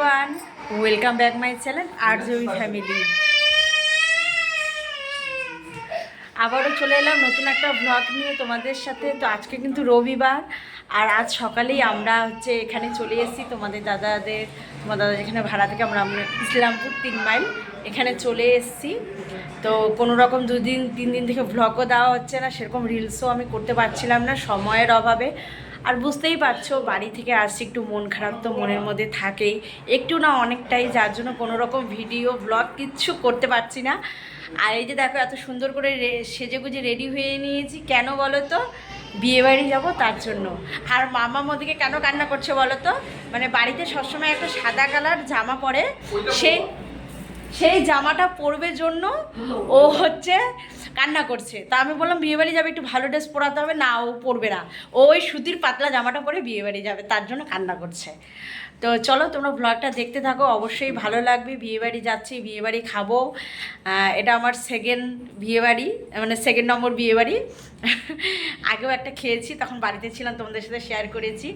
Everyone welcome back my channel RJB family আবারও চলে এলাম নতুন একটা ব্লগ নিয়ে তোমাদের সাথে। তো আজকে কিন্তু রবিবার, আর আজ সকালেই আমরা হচ্ছে এখানে চলে এসেছি। তোমাদের দাদাদের, তোমার দাদা যেখানে ভাড়া থেকে আমরা আমরা ইসলামপুর তিন মাইল এখানে চলে এসেছি। তো কোনো রকম দুদিন, তিন দিন থেকে ব্লগও দেওয়া হচ্ছে না, সেরকম রিলসও আমি করতে পারছিলাম না সময়ের অভাবে। আর বুঝতেই পারছ, বাড়ি থেকে আসছি একটু মন খারাপ তো মনের মধ্যে থাকেই। একটু না অনেকটাই, যার জন্য কোনো রকম ভিডিও ব্লগ কিচ্ছু করতে পারছি না। আর এই যে দেখো, এত সুন্দর করে সেজে গুজে রেডি হয়ে নিয়েছি। কেন বলো তো? বিয়েবাড়ি যাব তার জন্য। আর মামা মোদিকে কেন কান্না করছে বলো তো? মানে বাড়িতে সবসময় একটা সাদা কালার জামা পরে সেই সেই জামাটা পরবে জন্য ও হচ্ছে কান্না করছে। তা আমি বললাম বিয়েবাড়ি যাবে, একটু ভালো ড্রেস পরাতে হবে। না, ও পরবে না। ও ওই সুতির পাতলা জামাটা পরে বিয়েবাড়ি যাবে, তার জন্য কান্না করছে। তো চলো, তোমরা ব্লগটা দেখতে থাকো, অবশ্যই ভালো লাগবে। বিয়েবাড়ি যাচ্ছি বিয়েবাড়ি খাব। এটা আমার সেকেন্ড বিয়েবাড়ি মানে সেকেন্ড নম্বর বিয়েবাড়ি আগেও একটা খেয়েছি, তখন বাড়িতে ছিলাম, তোমাদের সাথে শেয়ার করেছি।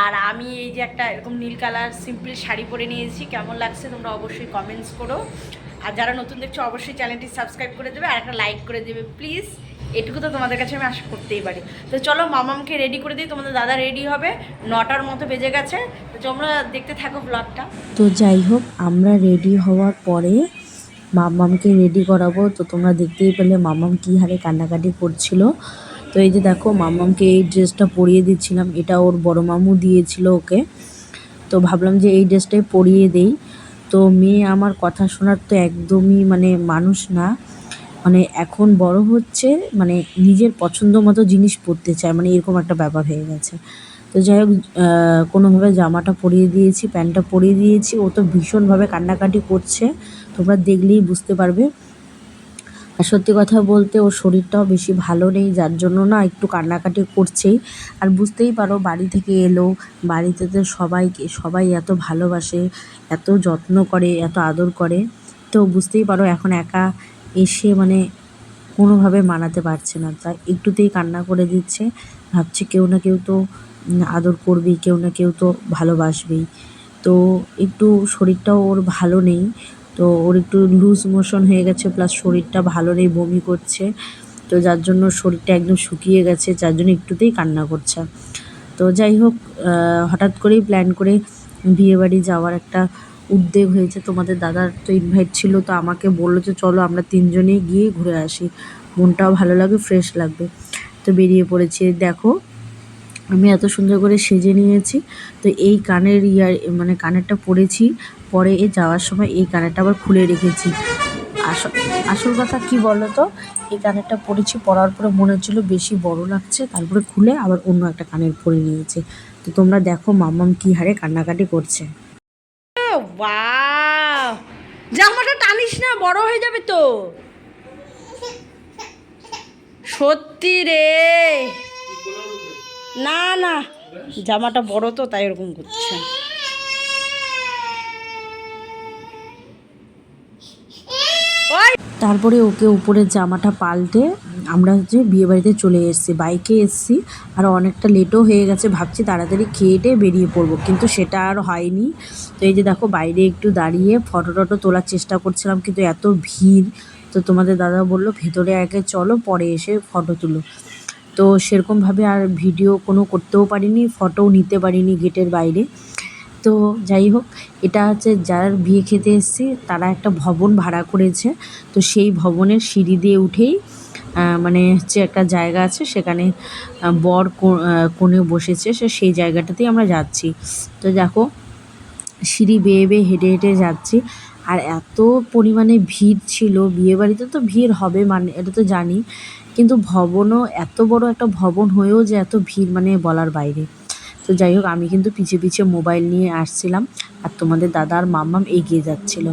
আর আমি এই যে একটা এরকম নীল কালার সিম্পল শাড়ি পরে নিয়েছি, কেমন লাগছে তোমরা অবশ্যই কমেন্টস করো। আর যারা নতুন দেখছ, অবশ্যই চ্যানেলটি সাবস্ক্রাইব করে দেবে, আর একটা লাইক করে দেবে প্লিজ এটুকু তো তোমাদের কাছে আমি আশা করতেই পারি। তো চলো, মামামকে রেডি করে দিই, তোমাদের দাদা রেডি হবে। নটার মতো বেজে গেছে। তো তোমরা দেখতে থাকো ব্লগটা তো যাই হোক, আমরা রেডি হওয়ার পরে মামামকে রেডি করাবো। তো তোমরা দেখতেই পেলে মামাম কী হারে কান্নাকাটি করছিল। তো এই যে দেখো মামামকে এই ড্রেসটা পরিয়ে দিচ্ছিলাম। এটা ওর বড় মামু দিয়েছিল ওকে। তো ভাবলাম যে এই ড্রেসটাই পরিয়ে দেই। তো মেয়ে আমার কথা শোনার তো একদমই মানে মানুষ না। মানে এখন বড় হচ্ছে মানে নিজের পছন্দ মতো জিনিস পরতে চায়। মানে এরকম একটা ব্যাপার হয়ে গেছে। তো যাই হোক কোনোভাবে জামাটা পরিয়ে দিয়েছি, প্যান্টটা পরিয়ে দিয়েছি। ও তো ভীষণভাবে কান্নাকাটি করছে। তোমরা দেখলেই বুঝতে পারবে। আর সত্যি কথা বলতে ওর শরীরটাও বেশি ভালো নেই, যার জন্য না একটু কান্নাকাটি করছেই। আর বুঝতেই পারো বাড়ি থেকে এলো, বাড়িতে তো সবাইকে, সবাই এত ভালোবাসে, এত যত্ন করে, এত আদর করে। তো বুঝতেই পারো এখন একা এসে মানে কোনোভাবে মানাতে পারছে না। তাই একটুতেই কান্না করে দিচ্ছে, ভাবছে কেউ না কেউ তো আদর করবেই, কেউ না কেউ তো ভালোবাসবেই। তো একটু শরীরটাও ওর ভালো নেই। তো ওর একটু লুজ মোশন হয়ে গেছে প্লাস শরীরটা ভালো নেই, বমি করছে। তো যার জন্য শরীরটা একদম শুকিয়ে গেছে, যার জন্য একটুতেই কান্না করছে। তো যাই হোক হঠাৎ করেই প্ল্যান করে বিয়েবাড়ি যাওয়ার একটা উদ্যোগ হয়েছে। তোমাদের দাদার তো ইনভাইট ছিল, তো আমাকে বলল যে, চলো আমরা তিনজনেই গিয়ে ঘুরে আসি। মনটাও ভালো লাগবে ফ্রেশ লাগবে। তো বেরিয়ে পড়েছি। দেখো আমি এত সুন্দর করে সেজে নিয়েছি। তো এই কানের ইয়ার মানে কানেরটা পরেছি। পরে এ যাওয়ার সময় এই কানেরটা আবার খুলে রেখেছি। আসল আসল কথা কী বলো তো এই কানেরটা পরেছি, পরার পরে মনে হচ্ছিল বেশি বড় লাগছে। তারপরে খুলে আবার অন্য একটা কানের পরে নিয়েছি। তো তোমরা দেখো মামাম কি হারে কান্নাকাটি করছে। জামাটা টানিস না, বড় হয়ে যাবে তো। সত্যি রে! না না জামাটা বড় তো তাই এরকম করছে। তারপরে ওকে উপরের জামাটা পাল্টে আমরা হচ্ছে বিয়েবাড়িতে চলে এসেছি বাইকে এসেছি আর অনেকটা লেটও হয়ে গেছে ভাবছি তাড়াতাড়ি খেয়ে বেরিয়ে পড়ব কিন্তু সেটা আর হয়নি। তো এই যে দেখো বাইরে একটু দাঁড়িয়ে ফটো টটো তোলার চেষ্টা করছিলাম কিন্তু এত ভিড় তো তোমাদের দাদা বলল ভেতরে আগে চলো পরে এসে ফটো তুলো। তো সেরকমভাবে আর ভিডিও কোনো করতেও পারিনি, ফটোও নিতে পারিনি গেটের বাইরে। তো যাই হোক, এটা হচ্ছে যার বিয়ে খেতে এসেছি, তারা একটা ভবন ভাড়া করেছে। তো সেই ভবনের সিঁড়ি দিয়ে উঠেই মানে হচ্ছে একটা জায়গা আছে, সেখানে বর কোণে বসেছে, সে সেই জায়গাটাতেই আমরা যাচ্ছি। তো দেখো, সিঁড়ি বেয়ে বেয়ে হেঁটে হেঁটে যাচ্ছি, আর এত পরিমাণে ভিড় ছিল, বিয়েবাড়িতে তো ভিড় হবে মানে এটা তো জানি। কিন্তু ভবনও এত বড় একটা ভবন হয়েও যে এত ভিড় মানে বলার বাইরে। তো যাই হোক, আমি কিন্তু পিছে পিছে মোবাইল নিয়ে আসছিলাম আর তোমাদের দাদা আর মাম্মাম এগিয়ে যাচ্ছিল।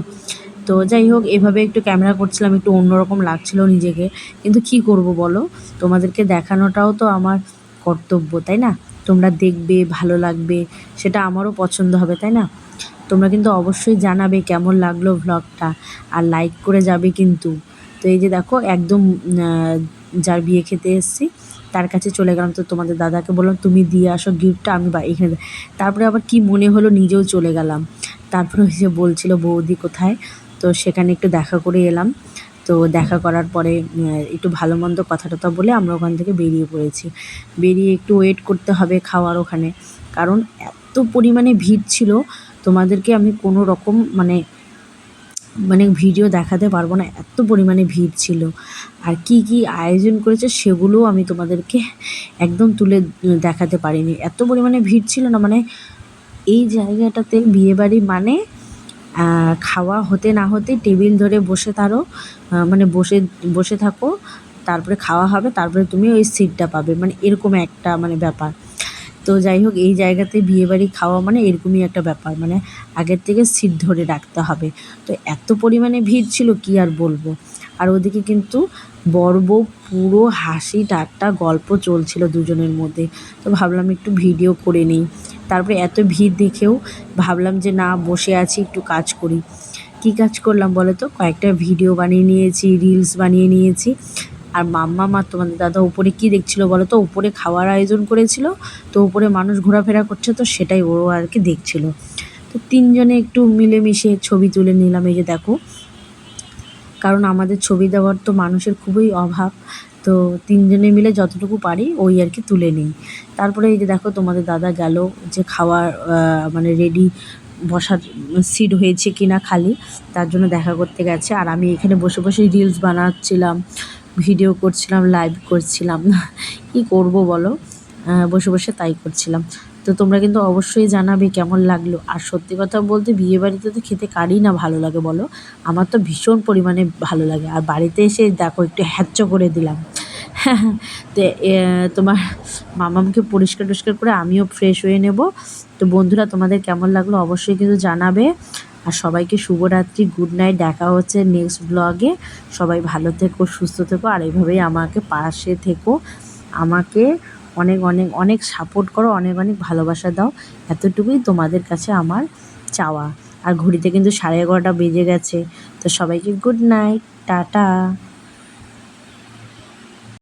তো যাই হোক, এভাবে একটু ক্যামেরা করছিলাম, একটু অন্যরকম লাগছিল নিজেকে। কিন্তু কি করব বলো? তোমাদেরকে দেখানোটাও তো আমার কর্তব্য, তাই না? তোমরা দেখবে, ভালো লাগবে, সেটা আমারও পছন্দ হবে, তাই না? তোমরা কিন্তু অবশ্যই জানাবে কেমন লাগল ভ্লগটা আর লাইক করে যাবে কিন্তু। তো এই যে দেখো, একদম যার বিয়ে খেতে এসেছি, তার কাছে চলে গেলাম। তো তোমাদের দাদাকে বললাম, তুমি দিয়ে আসো গিফটটা, আমি বা এখানে তারপরে আবার কি মনে হলো, নিজেও চলে গেলাম। তারপরে ওই যে বলছিল, বৌদি কোথায়? তো সেখানে একটু দেখা করে এলাম। তো দেখা করার পরে একটু ভালো মন্দ কথা টথা বলে আমরা ওখান থেকে বেরিয়ে পড়েছি। বেরিয়ে একটু ওয়েট করতে হবে খাওয়ার ওখানে। কারণ এত পরিমাণে ভিড় ছিল, তোমাদেরকে আমি কোনো রকম মানে মানে ভিডিও দেখাতে পারব না এত পরিমাণে ভিড় ছিল। আর কি কি আয়োজন করেছে সেগুলোও আমি তোমাদেরকে একদম তুলে দেখাতে পারিনি। এত পরিমাণে ভিড় ছিল না মানে এই জায়গাটাতে বিয়েবাড়ি মানে খাওয়া হতে না হতে টেবিল ধরে বসে আহ, মানে বসে বসে থাকো তারপরে খাওয়া হবে তারপরে তুমি ওই সিটটা পাবে। মানে এরকম একটা মানে ব্যাপার। তো যাই হোক, এই জায়গাতে বিয়েবাড়ি খাওয়া মানে এরকমই একটা ব্যাপার। মানে আগের থেকে সিট ধরে রাখতে হবে। তো এত পরিমাণে ভিড় ছিল, কি আর বলব? আর ওদিকে কিন্তু বর বউ পুরো হাসি ঠাট্টা গল্প চলছিল দুজনের মধ্যে। তো ভাবলাম একটু ভিডিও করে নিই। তারপরে এত ভিড় দেখেও ভাবলাম যে, না, বসে আছি, একটু কাজ করি। কী কাজ করলাম বলো তো কয়েকটা ভিডিও বানিয়ে নিয়েছি, রিলস বানিয়ে নিয়েছি। আর মাম্মা মা তোমাদের দাদা উপরে কী দেখছিল বলো তো? উপরে খাওয়ার আয়োজন করেছিল, তো উপরে মানুষ ঘোরাফেরা করছে তো সেটাই ও আর কি দেখছিল। তো তিনজনে একটু মিলেমিশে ছবি তুলে নিলাম, এই যে দেখো। কারণ আমাদের ছবি দেওয়ার তো মানুষের খুবই অভাব, তো তিনজনে মিলে যতটুকু পারি ওই আর কি তুলে নিই। তারপরে এই যে দেখো তোমাদের দাদা গেল যে খাওয়ার মানে রেডি বসার সিট হয়েছে কি না খালি, তার জন্য দেখা করতে গেছে। আর আমি এখানে বসে বসে রিলস বানাচ্ছিলাম। ভিডিও করছিলাম লাইভ করছিলাম কি করব বলো? বসে বসে তাই করছিলাম। তো তোমরা কিন্তু অবশ্যই জানাবে কেমন লাগল। আর সত্যি কথা বলতে বিয়ে বাড়িতে তো খেতে কারই না ভালো লাগে বলো? আমার তো ভীষণ পরিমাণে ভালো লাগে। আর বাড়িতে এসে দেখো, একটু হ্যাচ্চ করে দিলাম। তো তোমার মামামকে পরিষ্কার টরিষ্কার করে আমিও ফ্রেশ হয়ে নেব। তো বন্ধুরা, তোমাদের কেমন লাগল অবশ্যই কিন্তু জানাবে। আর সবাইকে শুভরাত্রি গুড নাইট দেখা হচ্ছে নেক্সট ব্লগে সবাই ভালো থেকো, সুস্থ থেকো, আর এইভাবেই আমাকে পাশে থেকো। আমাকে অনেক অনেক অনেক সাপোর্ট করো, অনেক অনেক ভালোবাসা দাও। এতটুকুই তোমাদের কাছে আমার চাওয়া। আর ঘড়িতে কিন্তু সাড়ে এগারোটা বেজে গেছে। তো সবাইকে গুড নাইট টাটা।